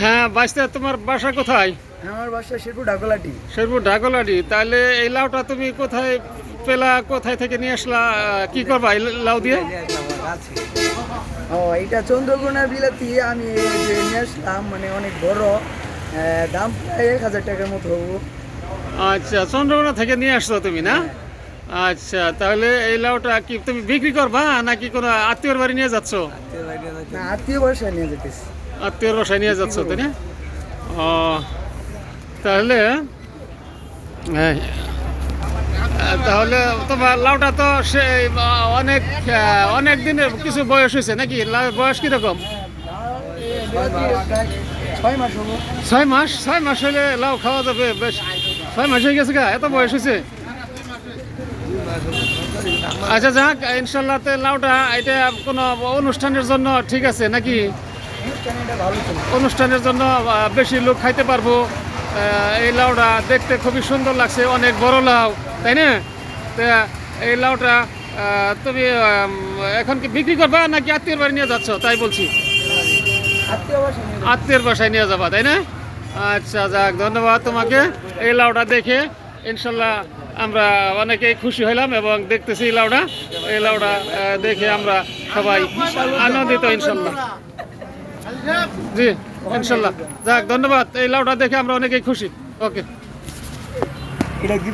হ্যাঁ বাইশটা তোমার বাসা কোথায়? আমার বাসা শেরপুর ঢাকলাটি। শেরপুর ঢাকলাডি তাহলে এই লাউটা তুমি কোথায় পেলা কোথায় থেকে নিয়ে আসলা কি করবা এই লাউ দিয়ে? ও এটা চন্দ্রকোনা বিলাতি আমি নিয়ে আসলাম মানে অনেক বড় দাম প্রায় এক হাজার টাকার মতো হব। আচ্ছা চন্দ্রকোনা থেকে নিয়ে আসছো তুমি না? আচ্ছা তাহলে এই লাউটা কি তুমি বিক্রি করবা নাকি কোনো আত্মীয়র বাড়ি নিয়ে যাচ্ছ? আত্মীয় বাসায় নিয়ে যেতেছি। আত্মীয়র বাসায় নিয়ে যাচ্ছ তাই না? ও তাহলে হ্যাঁ, তাহলে তোমার লাউটা তো সে অনেক অনেক দিনের কিছু বয়স হয়েছে নাকি? বয়স কীরকম? ছয় মাস ছয় মাস? হলে লাউ খাওয়া যাবে বেশ। ছয় মাস হয়ে গেছে গা এত বয়স হয়েছে। আচ্ছা যাক ইনশাল্লাহ লাউটা এটা কোনো অনুষ্ঠানের জন্য ঠিক আছে নাকি? অনুষ্ঠানের জন্য বেশি লোক খাইতে পারব। এই লাউটা দেখতে খুবই সুন্দর লাগছে, অনেক বড় লাউ, তাই না? এই লাউটা তুমি এখন কি বিক্রি করবা নাকি আত্মীয়ের বাড়ি নিয়ে যাচ্ছ? তাই বলছি। আত্মীয় আত্মীয়ের বাসায় নিয়ে যাবা, তাই না? আচ্ছা যাক, ধন্যবাদ তোমাকে। এই লাউটা দেখে, ইনশাল্লাহ আমরা অনেকেই খুশি হইলাম এবং দেখতেছি এই লাউটা। এই লাউটা দেখে আমরা সবাই আনন্দিত, ইনশাল্লাহ। জি ইনশাল্লাহ। যাক ধন্যবাদ। এই লাউটা দেখে আমরা অনেকেই খুশি। ওকে। এটা কি